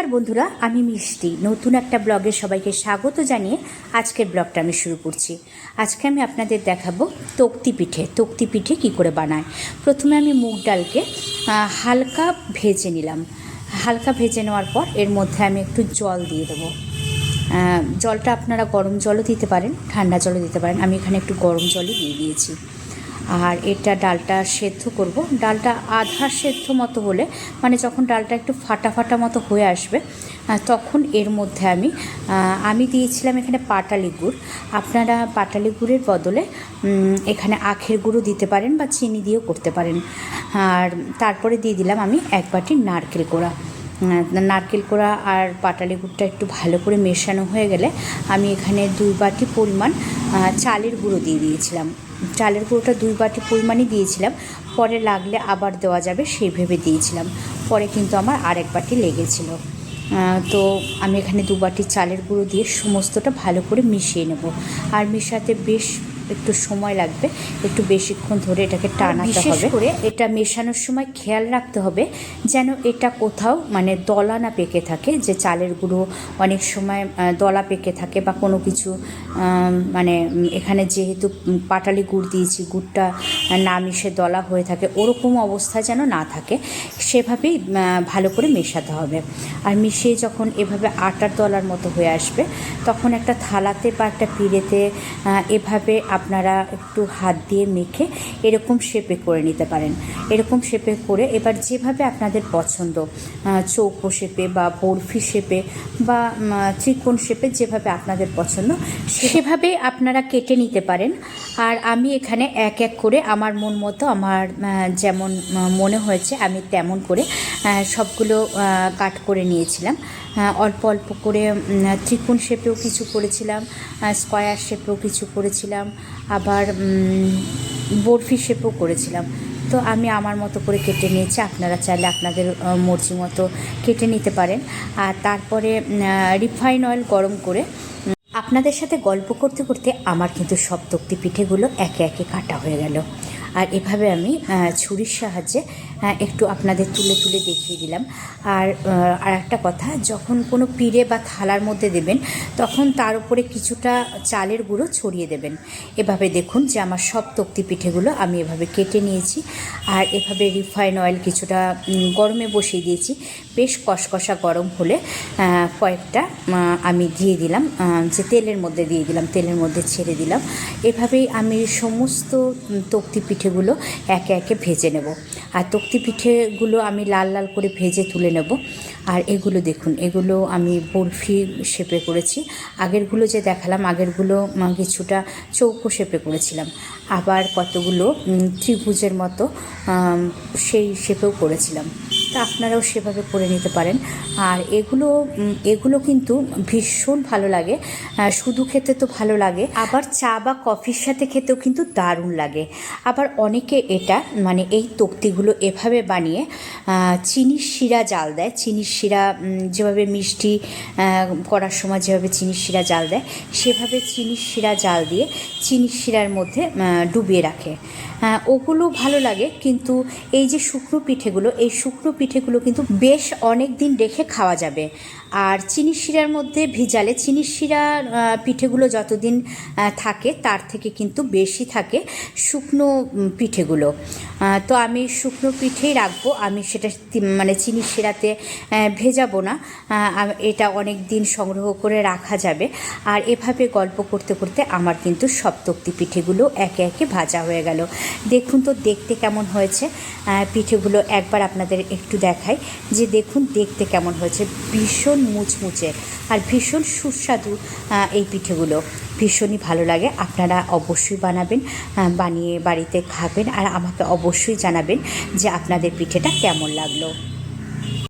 নমস্কার বন্ধুরা, আমি মিষ্টি। নতুন একটা ব্লগে সবাইকে স্বাগত জানিয়ে আজকের ব্লগটা আমি শুরু করছি। আজকে আমি আপনাদের দেখাবো তক্তি পিঠে তক্তি পিঠে কী করে বানায়। প্রথমে আমি মুগ ডালকে হালকা ভেজে নিলাম। হালকা ভেজে নেওয়ার পর এর মধ্যে আমি একটু জল দিয়ে দেবো। জলটা আপনারা গরম জলও দিতে পারেন, ঠান্ডা জলও দিতে পারেন। আমি এখানে একটু গরম জলই দিয়ে দিয়েছি। আর এটা ডালটা সেদ্ধ করব। ডালটা আধা সেদ্ধ মতো হলে মানে যখন ডালটা একটু ফাটা ফাটা মতো হয়ে আসবে তখন এর মধ্যে আমি আমি দিয়েছিলাম এখানে পাটালি গুড়। আপনারা পাটালি গুড়ের বদলে এখানে আখের গুঁড়ো দিতে পারেন বা চিনি দিয়েও করতে পারেন। আর তারপরে দিয়ে দিলাম আমি এক বাটি নারকেল কোড়া। নারকেল কোড়া আর পাটালি গুড়টা একটু ভালো করে মেশানো হয়ে গেলে আমি এখানে দুই বাটি পরিমাণ চালের গুঁড়ো দিয়ে দিয়েছিলাম। চালের গুঁড়োটা দুই বাটি পরিমাণই দিয়েছিলাম, পরে লাগলে আবার দেওয়া যাবে সেই ভেবে দিয়েছিলাম, পরে কিন্তু আমার আরেক বাটি লেগেছিলো। তো আমি এখানে দু বাটি চালের গুঁড়ো দিয়ে সমস্তটা ভালো করে মিশিয়ে নেব। আর মেশাতে বেশ একটু সময় লাগবে একটু বেশিক্ষণ ধরে এটাকে টানাতে হবে। করে এটা মেশানোর সময় খেয়াল রাখতে হবে যেন এটা কোথাও মানে দলা না পেকে থাকে যে চালের গুঁড়ো অনেক সময় দলা পেকে থাকে বা কোনো কিছু মানে এখানে যেহেতু পাটালি গুড় দিয়েছি গুড়টা না মিশে দলা হয়ে থাকে ওরকম অবস্থা যেন না থাকে সেভাবেই ভালো করে মেশাতে হবে। আর মিশিয়ে যখন এভাবে আটার দলার মতো হয়ে আসবে তখন একটা থালাতে বা একটা পিড়েতে এভাবে আপনারা একটু হাত দিয়ে মেখে এরকম শেপে করে নিতে পারেন। এরকম শেপে করে এবার যেভাবে আপনাদের পছন্দ চৌকো শেপে বা বরফি শেপে বা ত্রিকোণ শেপে যেভাবে আপনাদের পছন্দ, সেভাবে আপনারা কেটে নিতে পারেন। আর আমি এখানে এক এক করে আমার মন মতো, আমার যেমন মনে হয়েছে আমি তেমন করে সবগুলো কাট করে নিয়েছিলাম। অল্প অল্প করে ত্রিকোণ শেপেও কিছু করেছিলাম স্কোয়ার শেপেও কিছু করেছিলাম, আবার বরফি শেপেও করেছিলাম। তো আমি আমার মতো করে কেটে নিয়েছি, আপনারা চাইলে আপনাদের মর্জি মতো কেটে নিতে পারেন। আর তারপরে রিফাইন অয়েল গরম করে আপনাদের সাথে গল্প করতে করতে আমার কিন্তু সব তক্তি পিঠেগুলো একে একে কাটা হয়ে গেল। আর এভাবে আমি ছুরির সাহায্যে একটু আপনাদের তুলে তুলে দেখিয়ে দিলাম। আর আর একটা কথা, যখন কোনো পিড়ে বা থালার মধ্যে দেবেন, তখন তার উপরে কিছুটা চালের গুঁড়ো ছড়িয়ে দেবেন। এভাবে দেখুন যে আমার সব তক্তি পিঠেগুলো আমি এভাবে কেটে নিয়েছি। আর এভাবে রিফাইন অয়েল কিছুটা গরমে বসিয়ে দিয়েছি। বেশ কষকষা গরম হলে কয়েকটা আমি দিয়ে দিলাম যে তেলের মধ্যে দিয়ে দিলাম, তেলের মধ্যে ছেড়ে দিলাম। এভাবেই আমি সমস্ত তক্তি পিঠেগুলো একে একে ভেজে নেব। আর তক্তি পিঠেগুলো আমি লাল লাল করে ভেজে তুলে নেব। আর এগুলো দেখুন, এগুলো আমি বরফি শেপে করেছি। আগেরগুলো যে দেখালাম, আগেরগুলো কিছুটা চৌকো শেপে করেছিলাম। আবার কতগুলো ত্রিভুজের মতো সেই শেপেও করেছিলাম। তা আপনারাও সেভাবে করে নিতে পারেন। আর এগুলো এগুলো কিন্তু ভীষণ ভালো লাগে। শুধু খেতে তো ভালো লাগে, আবার চা বা কফির সাথে খেতেও কিন্তু দারুণ লাগে। আবার অনেকে এটা মানে এই তক্তিগুলো এভাবে বানিয়ে চিনির শিরা জাল দেয়। চিনির শিরা যেভাবে মিষ্টি করার সময় যেভাবে চিনির শিরা জাল দেয়, সেভাবে চিনির শিরা জাল দিয়ে চিনির শিরার মধ্যে ডুবিয়ে রাখে। ওগুলো ভালো লাগে, কিন্তু এই যে শুকনো পিঠেগুলো, এই শুকনো পিঠেগুলো কিন্তু বেশ অনেক দিন রেখে খাওয়া যাবে। আর চিনির শিরার মধ্যে ভিজালে চিনির শিরা পিঠেগুলো যতদিন থাকে তার থেকে কিন্তু বেশি থাকে শুকনো পিঠেগুলো। তো আমি শুকনো পিঠেই রাখব। আমি সেটা মানে চিনি সেরাতে ভেজাবো না। এটা অনেক দিন সংগ্রহ করে রাখা যাবে। আর এভাবে গল্প করতে করতে আমার কিন্তু সব তক্তি পিঠেগুলো একে একে ভাজা হয়ে গেল। দেখুন তো দেখতে কেমন হয়েছে। পিঠেগুলো একবার আপনাদের একটু দেখাই যে দেখুন দেখতে কেমন হয়েছে। ভীষণ মুচমুচে আর ভীষণ সুস্বাদু এই পিঠেগুলো। ভীষণই ভালো লাগে। আপনারা অবশ্যই বানাবেন বানিয়ে বাড়িতে খাবেন আর আমাকে অবশ্যই জানাবেন যে আপনাদের পিঠেটা কেমন লাগল।